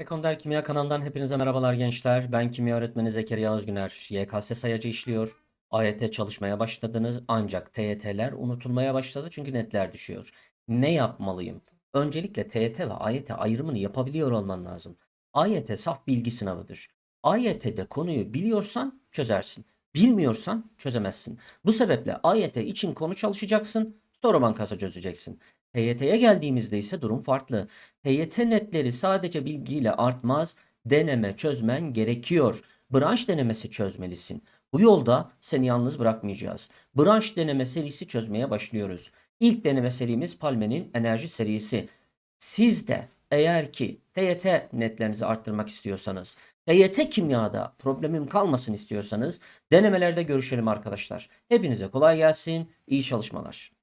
Sekonder Kimya kanalından hepinize merhabalar gençler. Ben kimya öğretmeni Zekeriya Özgüner. YKS sayacı işliyor. AYT çalışmaya başladınız ancak TYT'ler unutulmaya başladı çünkü netler düşüyor. Ne yapmalıyım? Öncelikle TYT ve AYT ayrımını yapabiliyor olman lazım. AYT saf bilgi sınavıdır. AYT'de konuyu biliyorsan çözersin. Bilmiyorsan çözemezsin. Bu sebeple AYT için konu çalışacaksın, soru bankası çözeceksin. TYT'ye geldiğimizde ise durum farklı. TYT netleri sadece bilgiyle artmaz, deneme çözmen gerekiyor. Branş denemesi çözmelisin. Bu yolda seni yalnız bırakmayacağız. Branş deneme serisi çözmeye başlıyoruz. İlk deneme serimiz Palme'nin enerji serisi. Siz de eğer ki TYT netlerinizi arttırmak istiyorsanız, TYT kimyada problemim kalmasın istiyorsanız denemelerde görüşelim arkadaşlar. Hepinize kolay gelsin, iyi çalışmalar.